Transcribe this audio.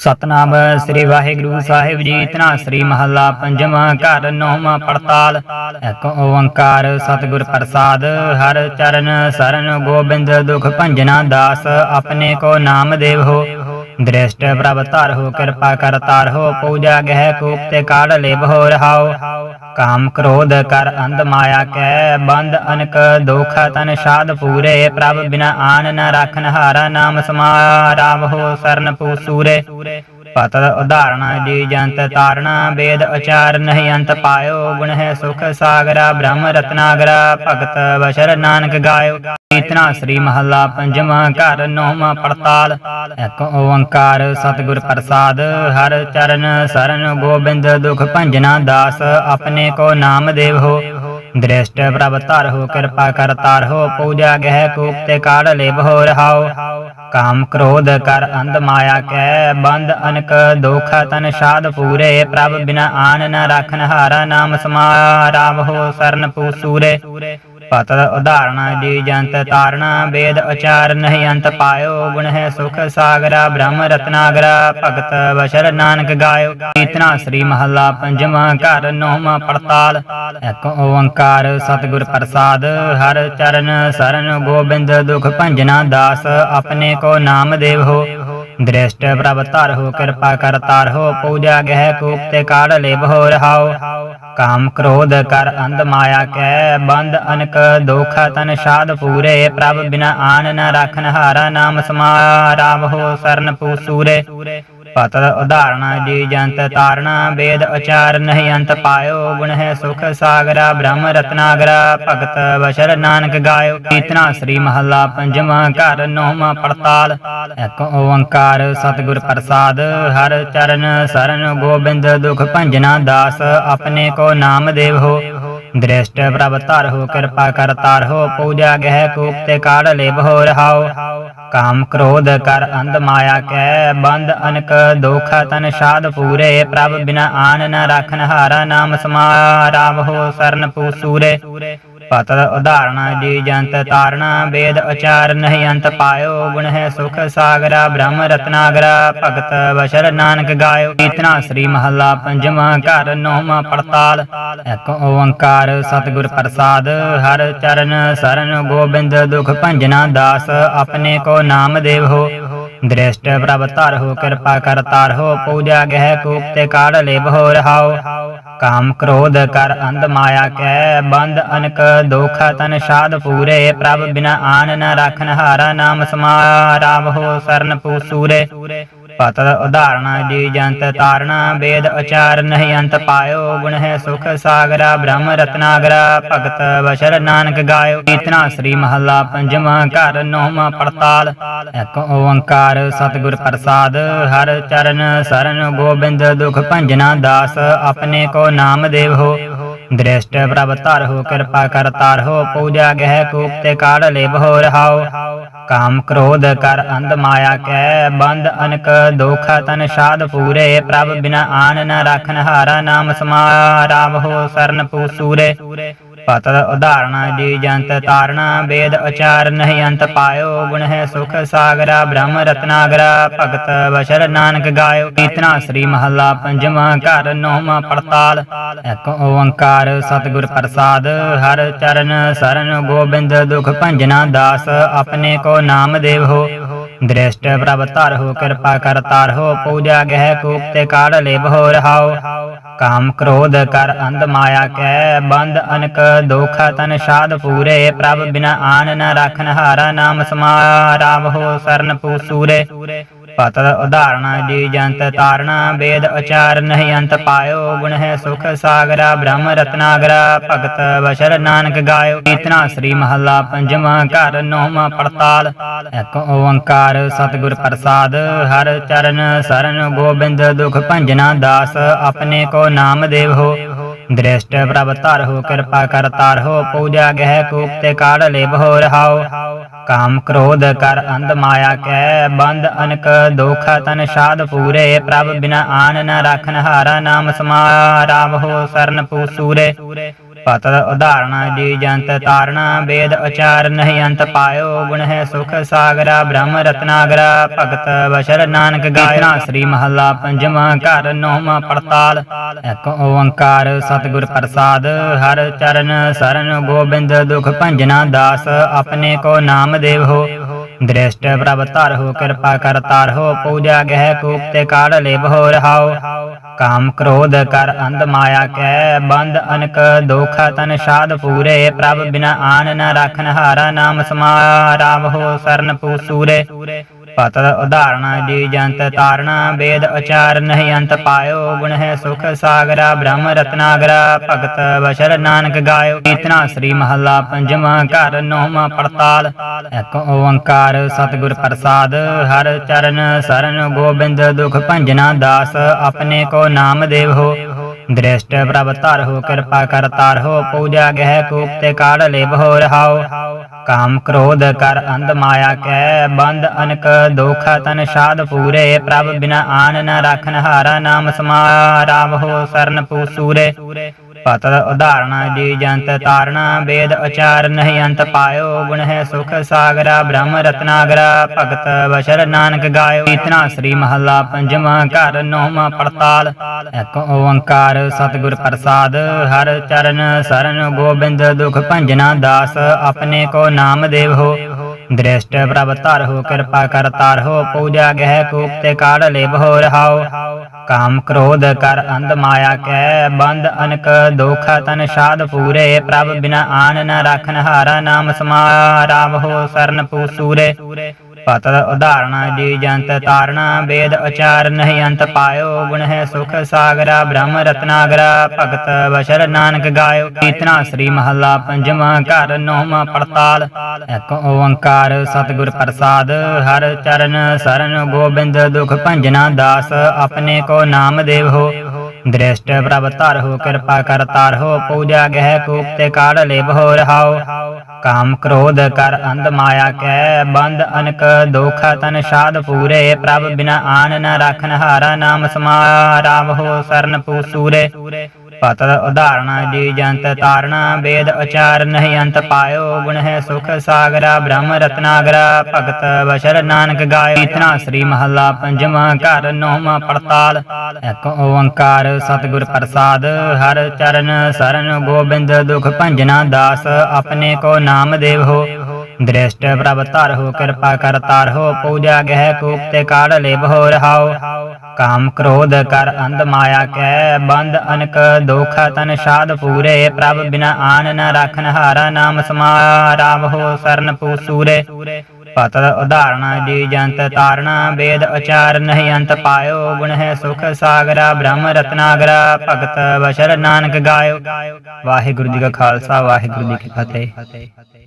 ਸਤਨਾਮ ਸ੍ਰੀ ਵਾਹਿਗੁਰੂ ਸਾਹਿਬ ਜੀ ਤਨਾ ਸ੍ਰੀ ਮਹੱਲਾ ਪੰਜਵਾਂ ਘਰ, ਨੌਵਾਂ ਪੜਤਾਲ। ਇੱਕ ਓੰਕਾਰ ਸਤਿਗੁਰ ਪ੍ਰਸਾਦ, ਹਰ ਚਰਨ ਸਰਨ ਗੋਬਿੰਦ ਦੁਖ ਭੰਜਨਾ ਦਾਸ, ਆਪਣੇ ਕੋ ਨਾਮ ਦੇਵ ਹੋ। ਦ੍ਰਿਸ਼ਟ ਪ੍ਰਭ ਧਰ ਕਿਰਪਾ ਕਰ ਤਾਰ ਪੂਜਾ ਗਹਿ ਕੂਪ ਤੇ ਕਾੜ ਲਿਬ ਹੋ ਕਾਮ ਕ੍ਰੋਧ ਕਰ ਅੰਧ ਮਾਇਆ ਕੈ ਬੰਦ ਅਨਕ ਦੁਖ ਤਨ ਸਾਧ ਪੂਰੇ ਪ੍ਰਭ ਬਿਨਾ ਆਨ ਨ ਰਖਨ ਹਾਰਾ ਨਾਮ ਸਮਾਰਾਵ ਹੋ ਸਰਨ ਪੂਸੂਰੇ ਪਤ ਉਦਾਹਰਣਾ ਜੀ ਜੰਤ ਤਾਰਣਾ, ਵੇਦ ਆਚਾਰ ਨਹੀਂ ਅੰਤ ਪਾਇਓ, ਗੁਣ ਹੈ ਸੁਖ ਸਾਗਰਾ, ਬ੍ਰਹਮ ਰਤਨਾਗਰਾ, ਭਗਤ ਬਸ਼ਰ ਨਾਨਕ ਗਾਇਓ। ਇਤਨਾ ਸ੍ਰੀ ਮਹੱਲਾ ਪੰਜਵਾਂ ਘਰ, ਨੌਵਾਂ ਪੜਤਾਲ। ਇੱਕ ਓੰਕਾਰ ਸਤਿਗੁਰ ਪ੍ਰਸਾਦ, ਹਰ ਚਰਨ ਸਰਨ ਗੋਬਿੰਦ ਦੁਖ ਭੰਜਨਾ ਦਾਸ, ਆਪਣੇ ਕੋ ਨਾਮ ਦੇਵ ਹੋ। ਦ੍ਰਿਸ਼ਟ ਪ੍ਰਭ ਧਰ ਹੋ ਕਿਰਪਾ ਕਰ ਤਾਰ ਪੂਜਾ ਗਹਿ ਕੂਪ ਤੇ ਕਾੜ ਲਿਬ ਹੋ ਕਾਮ ਕ੍ਰੋਧ ਕਰ ਅੰਧ ਮਾਇਆ ਕੈ ਬੰਦ ਅਨਕ ਦੁਖ ਤਨ ਸਾਧ ਪੂਰੇ ਪ੍ਰਭ ਬਿਨਾ ਆਨ ਨ ਰਖਨ ਹਾਰਾ ਨਾਮ ਸਮਾਰਾਵ ਹੋ ਸਰਨ ਪੂਸੂਰੇ ਪਤ ਉਦਾਹਰਣਾ ਜੀ ਜੰਤ ਤਾਰਣਾ ਵੇਦ ਆਚਾਰ ਨਹੀਂ ਅੰਤ ਪਾਇਓ ਗੁਣ ਹੈ ਸੁਖ ਸਾਗਰਾ ਬ੍ਰਹਮ ਰਤਨਾਗਰਾ ਭਗਤ ਬਸ਼ਰ ਨਾਨਕ ਗਾਇਓ। ਇਤਨਾ ਸ੍ਰੀ ਮਹੱਲਾ ਪੰਜਵਾਂ ਘਰ ਨੌਵਾਂ ਪੜਤਾਲ। ਇੱਕ ਓੰਕਾਰ ਸਤਿਗੁਰ ਪ੍ਰਸਾਦ ਹਰ ਚਰਨ ਸਰਨ ਗੋਬਿੰਦ ਦੁਖ ਭੰਜਨਾ ਦਾਸ ਆਪਣੇ ਕੋ ਨਾਮ ਦੇਵ। ਹੋ ਦ੍ਰਿਸ਼ਟ ਪ੍ਰਭ ਧਰ ਹੋ ਕਿਰਪਾ ਕਰ ਤਾਰ ਪੂਜਾ ਗਹਿ ਕੂਪ ਤੇ ਕਾੜ ਲਿਬ ਹੋ ਕਾਮ ਕ੍ਰੋਧ ਕਰ ਅੰਧ ਮਾਇਆ ਕੈ ਬੰਦ ਅਨਕ ਦੁਖ ਤਨ ਸਾਧ ਪੂਰੇ ਪ੍ਰਭ ਬਿਨਾ ਆਨ ਨ ਰਖਨ ਹਾਰਾ ਨਾਮ ਸਮਾਰਾਵ ਹੋ ਸਰਨ ਪੂਸੂਰੇ ਪਤ ਉਦਾਹਰਣਾ ਜੀ ਜੰਤ ਤਾਰਣਾ ਵੇਦ ਆਚਾਰ ਨਹੀਂ ਅੰਤ ਪਾਇਓ, ਗੁਣ ਹੈ ਸੁਖ ਸਾਗਰਾ, ਬ੍ਰਹਮ ਰਤਨਾਗਰਾ, ਭਗਤ ਬਸ਼ਰ ਨਾਨਕ ਗਾਇਓ। ਕੀਤਨਾ ਸ੍ਰੀ ਮਹੱਲਾ ਪੰਜਵਾਂ ਘਰ, ਨੌਵਾਂ ਪੜਤਾਲ। ਇੱਕ ਓੰਕਾਰ ਸਤਿਗੁਰ ਪ੍ਰਸਾਦ, ਹਰ ਚਰਨ ਸਰਨ ਗੋਬਿੰਦ ਦੁਖ ਭੰਜਨਾ ਦਾਸ, ਆਪਣੇ ਕੋ ਨਾਮ ਦੇਵ ਹੋ। ਦ੍ਰਿਸ਼ਟ ਪ੍ਰਭ ਧਰ ਹੋ ਕਿਰਪਾ ਕਰ ਤਾਰ ਪੂਜਾ ਗਹਿ ਕੂਪ ਤੇ ਕਾੜ ਲਿਬ ਹੋ ਕਾਮ ਕ੍ਰੋਧ ਕਰ ਅੰਧ ਮਾਇਆ ਕੈ ਬੰਦ ਅਨਕ ਦੁਖ ਤਨ ਸਾਧ ਪੂਰੇ ਪ੍ਰਭ ਬਿਨਾ ਆਨ ਨ ਰਖਨ ਹਾਰਾ ਨਾਮ ਸਮਾਰਾਵ ਹੋ ਸਰਨ ਪੂਸੂਰੇ ਪਤ ਉਦਾਹਰਣਾ ਜੀ ਜੰਤ ਤਾਰਣਾ ਵੇਦ ਆਚਾਰ ਨਹੀਂ ਅੰਤ ਪਾਇਓ ਗੁਣ ਹੈ ਸੁਖ ਸਾਗਰਾ ਬ੍ਰਹਮ ਰਤਨਾਗਰਾ ਭਗਤ ਬਸ਼ਰ ਨਾਨਕ ਗਾਇਓ ਇਤਨਾ ਸ੍ਰੀ ਮਹੱਲਾ ਪੰਜਵਾਂ ਘਰ ਨੌਵਾਂ ਪੜਤਾਲ ਇੱਕ ਓੰਕਾਰ ਸਤਿਗੁਰ ਪ੍ਰਸਾਦ ਹਰ ਚਰਨ ਸਰਨ ਗੋਬਿੰਦ ਦੁਖ ਭੰਜਨਾ ਦਾਸ ਆਪਣੇ ਕੋ ਨਾਮ ਦੇਵ। ਹੋ ਦ੍ਰਿਸ਼ਟ ਪ੍ਰਭ ਧਰ ਹੋ ਕਿਰਪਾ ਕਰ ਤਾਰ ਪੂਜਾ ਗਹਿ ਕੂਪ ਤੇ ਕਾੜ ਲਿਬ ਹੋ ਰਹਾਓ ਕਾਮ ਕ੍ਰੋਧ ਕਰ ਅੰਧ ਮਾਇਆ ਕੈ ਬੰਦ ਅਨਕ ਦੁਖ ਤਨ ਸਾਧ ਪੂਰੇ ਪ੍ਰਭ ਬਿਨਾ ਆਨ ਨ ਰਖਨ ਹਾਰਾ ਨਾਮ ਸਮਾਰਾਵ ਹੋ ਸਰਨ ਪੂਸੂਰੇ ਪਤ ਉਦਾਹਰਣਾ ਜੀ ਜੰਤ ਤਾਰਣਾ ਵੇਦ ਆਚਾਰ ਨਹੀਂ ਅੰਤ ਪਾਇਓ ਗੁਣ ਹੈ ਸੁਖ ਸਾਗਰਾ ਬ੍ਰਹਮ ਰਤਨਾਗਰਾ ਭਗਤ ਬਸ਼ਰ ਨਾਨਕ ਗਾਇਓ ਇਤਨਾ ਸ੍ਰੀ ਮਹੱਲਾ ਪੰਜਵਾਂ ਘਰ ਨੌਵਾਂ ਪੜਤਾਲ ਇੱਕ ਓੰਕਾਰ ਸਤਿਗੁਰ ਪ੍ਰਸਾਦ ਹਰ ਚਰਨ ਸਰਨ ਗੋਬਿੰਦ ਦੁਖ ਭੰਜਨਾ ਦਾਸ ਆਪਣੇ ਕੋ ਨਾਮ ਦੇਵ। ਹੋ ਦ੍ਰਿਸ਼ਟ ਪ੍ਰਭ ਧਰ ਹੋ ਕਿਰਪਾ ਕਰ ਤਾਰ ਪੂਜਾ ਗਹਿ ਕੂਪ ਤੇ ਕਾੜ ਲਿਬ ਹੋ ਕਾਮ ਕ੍ਰੋਧ ਕਰ ਅੰਧ ਮਾਇਆ ਕੈ ਬੰਦ ਅਨਕ ਦੁਖ ਤਨ ਸਾਧ ਪੂਰੇ ਪ੍ਰਭ ਬਿਨਾ ਆਨ ਨ ਰਖਨ ਹਾਰਾ ਨਾਮ ਸਮਾਰਾਵ ਹੋ ਸਰਨ ਪੂਸੂਰੇ ਪਤ ਉਦਾਹਰਣਾ ਜੀ ਜੰਤ ਤਾਰਣਾ, ਵੇਦ ਆਚਾਰ ਨਹੀਂ ਅੰਤ ਪਾਇਓ, ਗੁਣ ਹੈ ਸੁਖ ਸਾਗਰਾ, ਬ੍ਰਹਮ ਰਤਨਾਗਰਾ, ਭਗਤ ਬਸ਼ਰ ਨਾਨਕ ਗਾਇਓ। ਕੀਤਨਾ ਸ੍ਰੀ ਮਹੱਲਾ ਪੰਜਵਾਂ ਘਰ, ਨੌਵਾਂ ਪੜਤਾਲ। ਇੱਕ ਓੰਕਾਰ ਸਤਿਗੁਰ ਪ੍ਰਸਾਦ, ਹਰ ਚਰਨ ਸਰਨ ਗੋਬਿੰਦ ਦੁਖ ਭੰਜਨਾ ਦਾਸ, ਆਪਣੇ ਕੋ ਨਾਮ ਦੇਵ ਹੋ। ਦ੍ਰਿਸ਼ਟ ਪ੍ਰਭ ਧਰ ਹੋ ਕਿਰਪਾ ਕਰ ਤਾਰ ਪੂਜਾ ਗਹਿ ਕੂਪ ਤੇ ਕਾੜ ਲਿਬ ਹੋ ਰਹਾਓ ਕਾਮ ਕ੍ਰੋਧ ਕਰ ਅੰਧ ਮਾਇਆ ਕੈ ਬੰਦ ਅਨਕ ਦੁਖ ਤਨ ਸਾਧ ਪੂਰੇ ਪ੍ਰਭ ਬਿਨਾ ਆਨ ਨ ਰਖਨ ਹਾਰਾ ਨਾਮ ਸਮਾਰਾਵ ਹੋ ਸਰਨ ਪੂਸੂਰੇ ਪਤ ਉਦਾਹਰਣਾ ਜੀ ਜੰਤ ਤਾਰਣਾ ਵੇਦ ਆਚਾਰ ਨਹੀਂ ਅੰਤ ਪਾਇਓ ਗੁਣ ਹੈ ਸੁਖ ਸਾਗਰਾ ਬ੍ਰਹਮ ਰਤਨਾਗਰਾ ਭਗਤ ਬਸ਼ਰ ਨਾਨਕ ਗਾਇਓ ਇਤਨਾ ਸ੍ਰੀ ਮਹੱਲਾ ਪੰਜਵਾਂ ਘਰ ਨੌਵਾਂ ਪੜਤਾਲ ਇੱਕ ਓੰਕਾਰ ਸਤਿਗੁਰ ਪ੍ਰਸਾਦ ਹਰ ਚਰਨ ਸਰਨ ਗੋਬਿੰਦ ਦੁਖ ਭੰਜਨਾ ਦਾਸ ਆਪਣੇ ਕੋ ਨਾਮ ਦੇਵ। ਹੋ ਦ੍ਰਿਸ਼ਟ ਪ੍ਰਭ ਧਰ ਹੋ ਕਿਰਪਾ ਕਰ ਤਾਰ ਹੋ ਪੂਜਾ ਗਹਿ ਕੂਪ ਤੇ ਕਾੜ ਹੋ ਰਹਾਓ। ਕਾਮ ਕ੍ਰੋਧ ਕਰ ਅੰਧ ਮਾਇਆ ਕੈ ਬੰਦ ਅਨਕ ਦੁਖ ਤਨ ਸਾਧ ਪੂਰੇ ਪ੍ਰਭ ਬਿਨਾ ਆਨ ਨ ਰਖਨ ਹਾਰਾ ਨਾਮ ਸਮਾਰਾਵ ਹੋ ਸਰਨ ਪੂਸੂਰੇ ਪਤ ਉਦਾਹਰਣਾ ਜੀ ਜੰਤ ਤਾਰਣਾ ਵੇਦ ਉਚਾਰ ਨਹੀਂ ਅੰਤ ਪਾਇਓ, ਗੁਣ ਹੈ ਸੁਖ ਸਾਗਰਾ, ਬ੍ਰਹਮ ਰਤਨਾਗਰਾ, ਭਗਤ ਬਸ਼ਰ ਨਾਨਕ ਗਾਇਨਾ ਸ੍ਰੀ ਮਹੱਲਾ ਪੰਜਵਾਂ ਘਰ, ਨੌਵਾਂ ਪੜਤਾਲ। ਇੱਕ ਓੰਕਾਰ ਸਤਿਗੁਰ ਪ੍ਰਸਾਦ, ਹਰ ਚਰਨ ਸਰਨ ਗੋਬਿੰਦ ਦੁਖ ਭੰਜਨਾ ਦਾਸ, ਆਪਣੇ ਕੋ ਨਾਮ ਦੇਵ ਹੋ। ਦ੍ਰਿਸ਼ਟ ਪ੍ਰਭ ਧਰ ਹੋ ਕਿਰਪਾ ਕਰ ਤਾਰ ਪੂਜਾ ਗਹਿ ਕੂਪ ਤੇ ਕਾੜ ਲਿਵ ਹੋ ਕਾਮ ਕ੍ਰੋਧ ਕਰ ਅੰਧ ਮਾਇਆ ਕੈ ਬੰਦ ਅਨਕ ਦੋਖ ਤਨ ਸਾਧ ਪੂਰੇ ਪ੍ਰਭ ਬਿਨਾ ਆਨ ਨ ਰਖਨ ਹਾਰਾ ਨਾਮ ਸਮਾਰਾਵ ਹੋ ਸਰਨ ਪੂਸੂਰੇ ਪਤ ਉਦਾਹਰਣਾ ਜੀ ਜੰਤ ਤਾਰਣਾ ਵੇਦ ਉਚਾਰ ਨਹੀਂ ਅੰਤ ਪਾਇਓ ਗੁਣ ਹੈ ਸੁਖ ਸਾਗਰਾ ਬ੍ਰਹਮ ਰਤਨਾਗਰਾ ਭਗਤ ਬਸ਼ਰ ਨਾਨਕ ਗਾਇਓ ਕੀਰਤਨਾ ਸ੍ਰੀ ਮਹੱਲਾ ਪੰਜਵਾਂ ਘਰ ਨੌਵਾਂ ਪੜਤਾਲ ਇੱਕ ਓੰਕਾਰ ਸਤਿਗੁਰ ਪ੍ਰਸਾਦ ਹਰ ਚਰਨ ਸਰਨ ਗੋਬਿੰਦ ਦੁਖ ਭੰਜਨਾ ਦਾਸ ਆਪਣੇ ਕੋ ਨਾਮ ਦੇਵ। ਹੋ ਦ੍ਰਿਸ਼ਟ ਪ੍ਰਭ ਧਰ ਹੋ ਕਿਰਪਾ ਕਰ ਤਾਰ ਪੂਜਾ ਗਹਿ ਕੂਪ ਤੇ ਕਾੜ ਲਿਵ ਹੋ ਕਾਮ ਕ੍ਰੋਧ ਕਰ ਅੰਧ ਮਾਇਆ ਕੈ ਬੰਦ ਅਨਕ ਦੋਖ ਤਨ ਸਾਧ ਪੂਰੇ ਪ੍ਰਭ ਬਿਨਾ ਆਨ ਨ ਰਖਨ ਹਾਰਾ ਨਾਮ ਸਮਾਰਾਵ ਹੋ ਸਰਨ ਪੂਸੂਰੇ ਪਤ ਉਦਾਹਰਣਾ ਜੀ ਜੰਤ ਤਾਰਣਾ ਵੇਦ ਉਚਾਰ ਨਹੀਂ ਅੰਤ ਪਾਇਓ, ਗੁਣ ਹੈ ਸੁਖ ਸਾਗਰਾ, ਬ੍ਰਹਮ ਰਤਨਾਗਰਾ, ਭਗਤ ਬਸ਼ਰ ਨਾਨਕ ਗਾਇਓ। ਕੀਰਤਨਾ ਸ੍ਰੀ ਮਹੱਲਾ ਪੰਜਵਾਂ ਘਰ, ਨੌਵਾਂ ਪੜਤਾਲ। ਇੱਕ ਓੰਕਾਰ ਸਤਿਗੁਰ ਪ੍ਰਸਾਦ, ਹਰ ਚਰਨ ਸਰਨ ਗੋਬਿੰਦ ਦੁਖ ਭੰਜਨਾ ਦਾਸ, ਆਪਣੇ ਕੋ ਨਾਮ ਦੇਵ ਹੋ। ਦ੍ਰਿਸ਼ਟ ਪ੍ਰਭ ਧਰ ਹੋ ਕਿਰਪਾ ਕਰ ਤਾਰ ਪੂਜਾ ਗਹਿ ਕੂਪ ਤੇ ਕਾੜ ਲਿਵ ਹੋ ਕਾਮ ਕ੍ਰੋਧ ਕਰ ਅੰਧ ਮਾਇਆ ਕੈ ਬੰਦ ਅਨਕ ਦੋਖ ਤਨ ਸਾਧ ਪੂਰੇ ਪ੍ਰਭ ਬਿਨਾ ਆਨ ਨ ਰਖਨ ਹਾਰਾ ਨਾਮ ਸਮਾਰਾਵ ਹੋ ਸਰਨ ਪੂਸੂਰੇ ਪਤ ਉਦਾਹਰਣਾ ਜੀ ਜੰਤ ਤਾਰਣਾ ਵੇਦ ਉਚਾਰ ਨਹੀਂ ਅੰਤ ਪਾਇਓ, ਗੁਣ ਹੈ ਸੁਖ ਸਾਗਰਾ, ਬ੍ਰਹਮ ਰਤਨਾਗਰਾ, ਭਗਤ ਬਸ਼ਰ ਨਾਨਕ ਗਾਇਓ। ਕੀਤਨਾ ਸ੍ਰੀ ਮਹੱਲਾ ਪੰਜਵਾਂ ਘਰ, ਨੌਵਾਂ ਪੜਤਾਲ। ਇੱਕ ਓੰਕਾਰ ਸਤਿਗੁਰ ਪ੍ਰਸਾਦ, ਹਰ ਚਰਨ ਸਰਨ ਗੋਬਿੰਦ ਦੁਖ ਭੰਜਨਾ ਦਾਸ, ਆਪਣੇ ਕੋ ਨਾਮ ਦੇਵ ਹੋ। ਦ੍ਰਿਸ਼ਟ ਪ੍ਰਭ ਧਰ ਕਿਰਪਾ ਕਰ ਤਾਰ ਪੂਜਾ ਗਹਿ ਕੂਪ ਤੇ ਕਾੜ ਲਿਵ ਹੋ ਕਾਮ ਕ੍ਰੋਧ ਕਰ ਅੰਧ ਮਾਇਆ ਕੈ ਬੰਦ ਅਨਕ ਦੋਖ ਤਨ ਸਾਧ ਪੂਰੇ ਪ੍ਰਭ ਬਿਨਾ ਆਨ ਨ ਰਖਨ ਹਾਰਾ ਨਾਮ ਸਮਾਰਾਵ ਹੋ ਸਰਨ ਪੂਸੂਰੇ ਪਤ ਉਦਾਹਰਣਾ ਜੀ ਜੰਤ ਤਾਰਣਾ ਵੇਦ ਉਚਾਰ ਨਹੀਂ ਅੰਤ ਪਾਇਓ ਗੁਣ ਹੈ ਸੁਖ ਸਾਗਰਾ ਬ੍ਰਹਮ ਰਤਨਾਗਰਾ ਭਗਤ ਬਸ਼ਰ ਨਾਨਕ ਗਾਇਓ। ਕੀਰਤਨਾ ਸ੍ਰੀ ਮਹੱਲਾ ਪੰਜਵਾਂ ਘਰ ਨੌਵਾਂ ਪੜਤਾਲ। ਇੱਕ ਓੰਕਾਰ ਸਤਿਗੁਰ ਪ੍ਰਸਾਦ ਹਰ ਚਰਨ ਸਰਨ ਗੋਬਿੰਦ ਦੁਖ ਭੰਜਨਾ ਦਾਸ ਆਪਣੇ ਕੋ ਨਾਮ ਦੇਵ ਹੋ। ਦ੍ਰਿਸ਼ਟ ਪ੍ਰਭ ਧਰ ਹੋ ਕਿਰਪਾ ਕਰ ਤਾਰ ਹੋ ਪੂਜਾ ਗਹਿ ਕੂਪ ਤੇ ਕਾੜ ਲਿਵ ਹੋ ਰਹਾਓ ਕਾਮ ਕ੍ਰੋਧ ਕਰ ਅੰਧ ਮਾਇਆ ਕੈ ਬੰਦ ਅਨਕ ਦੋਖ ਤਨ ਸਾਧ ਪੂਰੇ ਪ੍ਰਭ ਬਿਨਾ ਆਨ ਨ ਰਖਨ ਹਾਰਾ ਨਾਮ ਸਮਾਰਾਵ ਹੋ ਸਰਨ ਪੂਸੂਰੇ ਪਤ ਉਦਾਹਰਣਾ ਜੀ ਜੰਤ ਤਾਰਣਾ ਵੇਦ ਅਚਾਰ ਨਹੀਂ ਅੰਤ ਪਾਇਓ ਗੁਣ ਹੈ ਸੁਖ ਸਾਗਰਾ ਬ੍ਰਹਮ ਰਤਨਾਗਰਾ ਭਗਤ ਬਸ਼ਰ ਨਾਨਕ ਗਾਇਓ ਵਾਹਿਗੁਰੂ ਜੀ ਕਾ ਖਾਲਸਾ ਵਾਹਿਗੁਰੂ ਜੀ ਕੀ ਫਤਿਹ